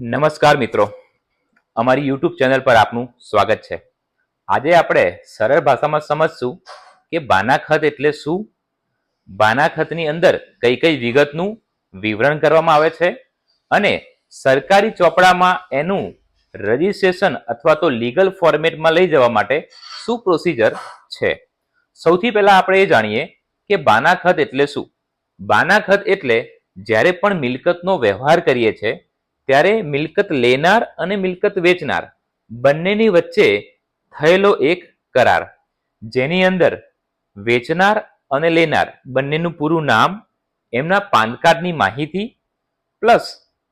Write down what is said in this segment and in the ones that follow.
નમસ્કાર મિત્રો. અમારી યુટ્યુબ ચેનલ પર આપનું સ્વાગત છે. આજે આપણે સરળ ભાષામાં સમજશું કે બાના ખત એટલે શું? બાના ખતની અંદર કઈ કઈ વિગતનું વિવરણ કરવામાં આવે છે અને સરકારી ચોપડામાં એનું રજિસ્ટ્રેશન અથવા તો લીગલ ફોર્મેટમાં લઈ જવા માટે શું પ્રોસિજર છે? સૌથી પહેલા આપણે એ જાણીએ કે બાના ખત એટલે શું? બાના ખત એટલે જ્યારે પણ મિલકતનો વ્યવહાર કરીએ છીએ ત્યારે મિલકત લેનાર અને મિલકત વેચનાર બંનેની વચ્ચે થયેલો એક કરાર. જેની અંદર વેચનાર અને લેનાર બંનેનું પૂરું નામ, એમના પાન કાર્ડની માહિતી, પ્લસ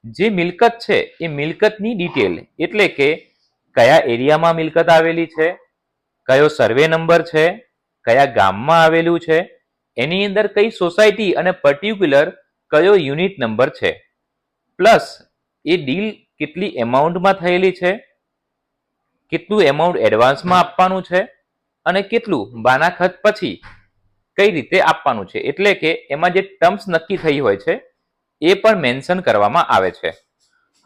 જે મિલકત છે એ મિલકતની ડિટેલ, એટલે કે કયા એરિયામાં મિલકત આવેલી છે, કયો સર્વે નંબર છે, કયા ગામમાં આવેલું છે, એની અંદર કઈ સોસાયટી અને પર્ટિક્યુલર કયો યુનિટ નંબર છે. પ્લસ એ ડીલ કેટલી એમાઉન્ટમાં થયેલી છે? કેટલું એમાઉન્ટ એડવાન્સમાં આપવાનું છે? અને કેટલું બાનાખત પછી કઈ રીતે આપવાનું છે? એટલે કે એમાં જે ટર્મ્સ નક્કી થઈ હોય છે, એ પણ મેન્શન કરવામાં આવે છે.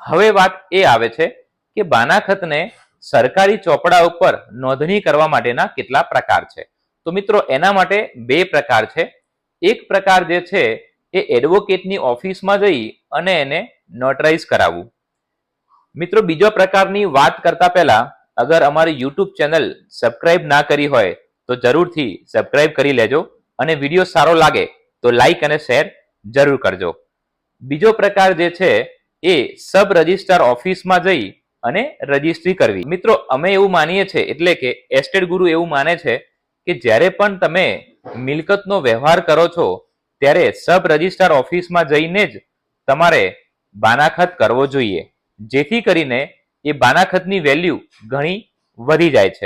હવે વાત એ આવે છે કે બાનાખતને સરકારી ચોપડા ઉપર નોંધણી કરવા માટેના કેટલા પ્રકાર છે? તો મિત્રો, એના માટે બે પ્રકાર છે. એક પ્રકાર જે છે, એ એડવોકેટની ઓફિસમાં જઈ અને એને નોટરાઇઝ કરાવવું. મિત્રો, બીજો પ્રકારની વાત કરતા પહેલા, અગર અમારી યુટ્યુબ ચેનલ સબસ્ક્રાઇબ ના કરી હોય, તો જરૂરથી સબસ્ક્રાઇબ કરી લેજો અને વીડિયો સારો લાગે, તો લાઈક અને શેર જરૂર કરજો. બીજો પ્રકાર જે છે, એ સબ રજિસ્ટ્રાર ઓફિસમાં જઈ અને રજિસ્ટ્રી કરવી. મિત્રો, અમે એવું માનીએ છીએ એટલે કે એસ્ટેટ ગુરુ એવું માને છે કે જ્યારે પણ તમે મિલકતનો વ્યવહાર કરો છો, ત્યારે સબ રજિસ્ટ્રાર ઓફિસમાં જઈને જ તમારે બાનાખત કરવો જોઈએ. જેથી કરીને એ બાનાખતની વેલ્યુ ઘણી વધી જાય છે.